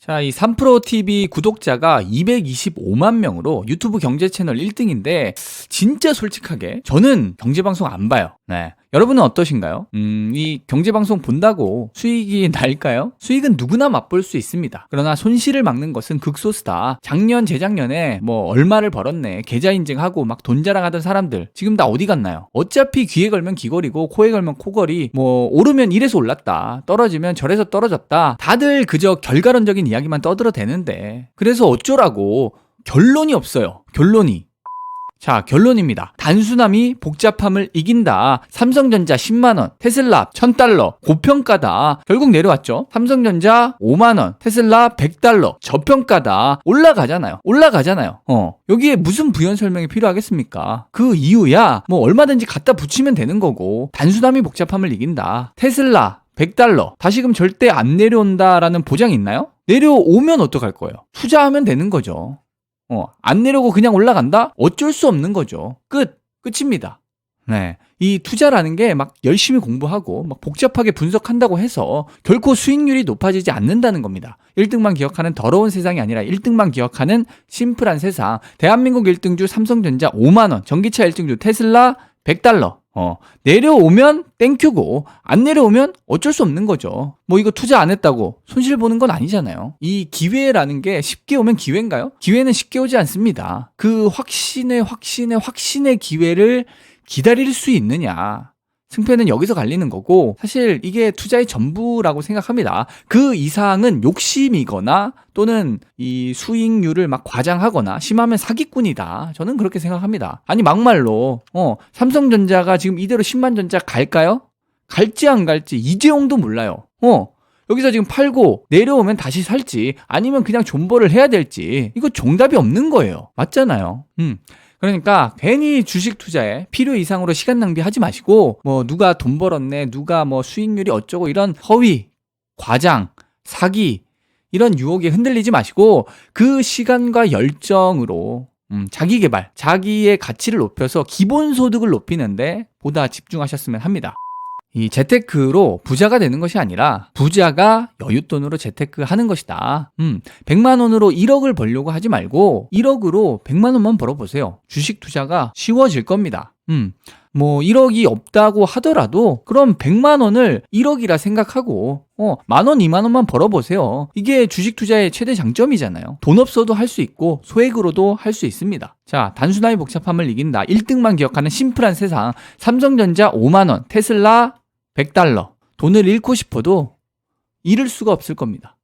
자, 이 3프로TV 구독자가 225만 명으로 유튜브 경제 채널 1등인데, 진짜 솔직하게, 저는 경제방송 안 봐요. 네. 여러분은 어떠신가요? 음, 이 경제방송 본다고 수익이 날까요? 수익은 누구나 맛볼 수 있습니다. 그러나 손실을 막는 것은 극소수다. 작년, 재작년에 뭐 얼마를 벌었네, 계좌 인증하고 막 돈 자랑하던 사람들, 지금 다 어디 갔나요? 어차피 귀에 걸면 귀걸이고, 코에 걸면 코걸이, 뭐, 오르면 이래서 올랐다. 떨어지면 저래서 떨어졌다. 다들 그저 결과론적인 이야기만 떠들어 대는데. 그래서 어쩌라고. 결론이 없어요. 결론이. 자, 결론입니다. 단순함이 복잡함을 이긴다. 삼성전자 10만원, 테슬라 1000달러, 고평가다. 결국 내려왔죠. 삼성전자 5만원, 테슬라 100달러, 저평가다. 올라가잖아요. 올라가잖아요. 어. 여기에 무슨 부연 설명이 필요하겠습니까? 그 이유야, 뭐 얼마든지 갖다 붙이면 되는 거고, 단순함이 복잡함을 이긴다. 테슬라 100달러. 다시금 절대 안 내려온다라는 보장이 있나요? 내려오면 어떡할 거예요? 투자하면 되는 거죠. 어, 안 내려고 그냥 올라간다? 어쩔 수 없는 거죠. 끝. 끝입니다. 네. 이 투자라는 게 막 열심히 공부하고 막 복잡하게 분석한다고 해서 결코 수익률이 높아지지 않는다는 겁니다. 1등만 기억하는 더러운 세상이 아니라 1등만 기억하는 심플한 세상. 대한민국 1등주 삼성전자 5만원, 전기차 1등주 테슬라 100달러. 어, 내려오면 땡큐고, 안 내려오면 어쩔 수 없는 거죠. 뭐 이거 투자 안 했다고 손실 보는 건 아니잖아요. 이 기회라는 게 쉽게 오면 기회인가요? 기회는 쉽게 오지 않습니다. 그 확신의 확신의 확신의 기회를 기다릴 수 있느냐. 승패는 여기서 갈리는 거고 사실 이게 투자의 전부라고 생각합니다. 그 이상은 욕심이거나 또는 이 수익률을 막 과장하거나 심하면 사기꾼이다. 저는 그렇게 생각합니다. 아니 막말로 어 삼성전자가 지금 이대로 10만 전자 갈까요? 갈지 안 갈지 이재용도 몰라요. 어 여기서 지금 팔고 내려오면 다시 살지 아니면 그냥 존버를 해야 될지 이거 정답이 없는 거예요. 맞잖아요. 음. 그러니까 괜히 주식 투자에 필요 이상으로 시간 낭비하지 마시고 뭐 누가 돈 벌었네, 누가 뭐 수익률이 어쩌고 이런 허위, 과장, 사기 이런 유혹에 흔들리지 마시고 그 시간과 열정으로 음, 자기 개발, 자기의 가치를 높여서 기본 소득을 높이는데 보다 집중하셨으면 합니다. 이 재테크로 부자가 되는 것이 아니라 부자가 여윳돈으로 재테크 하는 것이다. 음, 100만 원으로 1억을 벌려고 하지 말고 1억으로 100만 원만 벌어보세요. 주식 투자가 쉬워질 겁니다. 음, 뭐 1억이 없다고 하더라도 그럼 100만 원을 1억이라 생각하고 어, 만 원, 2만 원만 벌어보세요. 이게 주식 투자의 최대 장점이잖아요. 돈 없어도 할 수 있고 소액으로도 할 수 있습니다. 자, 단순함이 복잡함을 이긴다. 1등만 기억하는 심플한 세상. 삼성전자 5만 원, 테슬라 100달러. 돈을 잃고 싶어도 잃을 수가 없을 겁니다.